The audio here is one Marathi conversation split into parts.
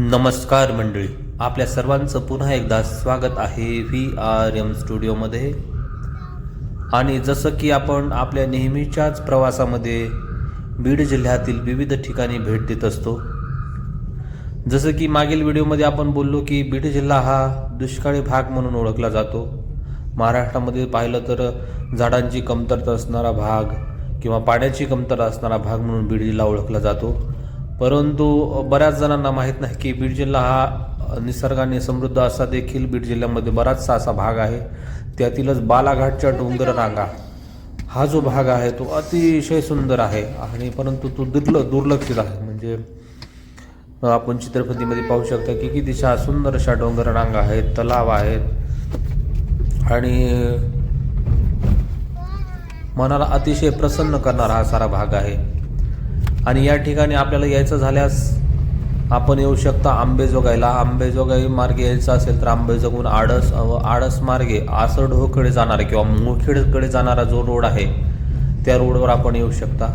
नमस्कार मंडळी. आपल्या सर्वांचं पुन्हा एकदा स्वागत आहे व्ही आर एम स्टुडिओमध्ये आणि जसं की आपण आपल्या नेहमीच्याच प्रवासामध्ये बीड जिल्ह्यातील विविध ठिकाणी भेट देत असतो. जसं की मागील व्हिडिओमध्ये आपण बोललो की बीड जिल्हा हा दुष्काळी भाग म्हणून ओळखला जातो. महाराष्ट्रामध्ये पाहिलं तर झाडांची कमतरता असणारा भाग किंवा पाण्याची कमतरता असणारा भाग म्हणून बीड जिल्हा ओळखला जातो. परंतु बऱ्याच जणांना माहीत नाही की बीड जिल्हा हा निसर्गाने समृद्ध असा देखील बीड जिल्ह्यामध्ये बराचसा असा भाग आहे. त्यातीलच बालाघाटच्या डोंगर रांगा हा जो भाग आहे तो अतिशय सुंदर आहे आणि परंतु तो दुर्ल दुर्लक्षित आहे. म्हणजे आपण चित्रपतीमध्ये पाहू शकता की किती छान सुंदर अशा डोंगर रांगा आहेत तलाव आहेत. आणि मनाला अतिशय प्रसन्न करणारा हा सारा भाग आहे. आणि या ठिकाणी आपल्याला यायचं झाल्यास आपण येऊ शकता आंबेजोगाईला. आंबेजोगाई मार्गे यायचं असेल तर आंबेजोगाईहून आडस व आडस मार्गे आसरढोकडे जाणारा किंवा मोखेडकडे जाणारा जो रोड आहे त्या रोडवर आपण येऊ शकता.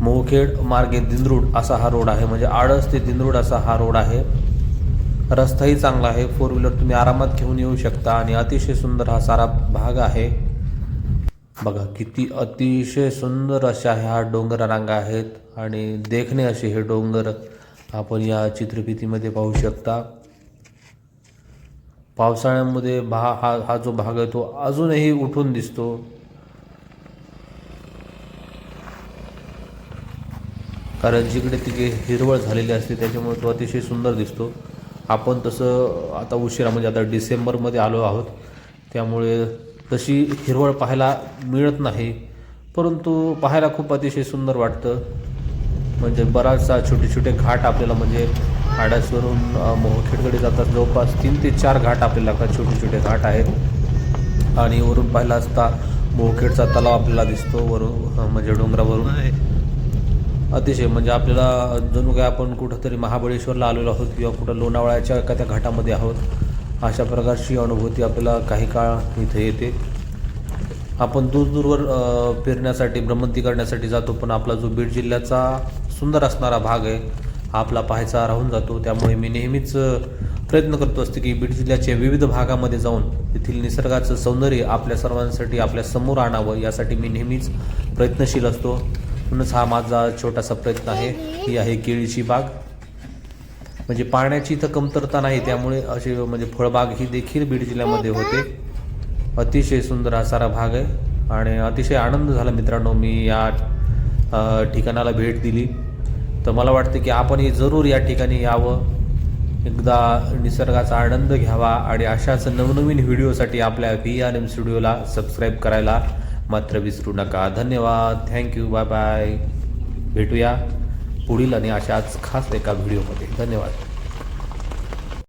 मोखेड मार्गे दिंदरूड असा हा रोड आहे. म्हणजे आडस ते दिंदरूड असा हा रोड आहे. रस्ताही चांगला आहे. फोर व्हीलर तुम्ही आरामात घेऊन येऊ शकता आणि अतिशय सुंदर हा सारा भाग आहे. बघा किती अतिशय सुंदर अशा ह्या डोंगररांगा आहेत आणि देखणे असे हे डोंगर आपण या चित्रफितीमध्ये पाहू शकता. पावसाळ्यामध्ये भा हा हा जो भाग आहे तो अजूनही उठून दिसतो. कारण जिकडे तिकडे हिरवळ झालेली असते त्याच्यामुळे तो अतिशय सुंदर दिसतो. आपण तसं आता उशिरा म्हणजे आता डिसेंबरमध्ये आलो आहोत. त्यामुळे तशी हिरवळ पाहायला मिळत नाही. परंतु पाहायला खूप अतिशय सुंदर वाटतं. म्हणजे बराचसा छोटे छोटे घाट आपल्याला म्हणजे आडासवरून मोहखेडकडे जातात. जवळपास तीन ते चार घाट आपल्याला लागतात छोटे छोटे घाट आहेत. आणि वरून पाहिला असता मोहखेडचा तलाव आपल्याला दिसतो. वरून म्हणजे डोंगरावरून. अतिशय म्हणजे आपल्याला जणू काय आपण कुठंतरी महाबळेश्वरला आलेलो आहोत किंवा कुठं लोणावळ्याच्या एखाद्या घाटामध्ये आहोत अशा प्रकारची अनुभूती आपल्याला काही काळ इथे येते. आपण दूरदूरवर फिरण्यासाठी भ्रमंती करण्यासाठी जातो पण आपला जो बीड जिल्ह्याचा सुंदर असणारा भाग आहे हा आपला पाहायचा राहून जातो. त्यामुळे मी नेहमीच प्रयत्न करतो असतो की बीड जिल्ह्याच्या विविध भागामध्ये जाऊन तेथील निसर्गाचं सौंदर्य आपल्या सर्वांसाठी आपल्यासमोर आणावं यासाठी मी नेहमीच प्रयत्नशील असतो. म्हणूनच हा माझा छोटासा प्रयत्न आहे. ही आहे केळीची बाग. म्हणजे पाण्याची इथं कमतरता नाही त्यामुळे असे म्हणजे फळबाग ही देखील बीड जिल्ह्यामध्ये होते. अतिशय सुंदर हा सारा भाग आहे आणि अतिशय आनंद झाला मित्रांनो मी या ठिकाणाला भेट दिली. तर मला वाटतं की आपणही जरूर या ठिकाणी यावं. एकदा निसर्गाचा आनंद घ्यावा आणि अशाच नवनवीन व्हिडिओसाठी आपल्या व्ही आर एम स्टुडिओला सबस्क्राईब करायला मात्र विसरू नका. धन्यवाद. थँक्यू बाय बाय भेटूया. पुढील आणि अशाच खास एका व्हिडिओमध्ये. धन्यवाद.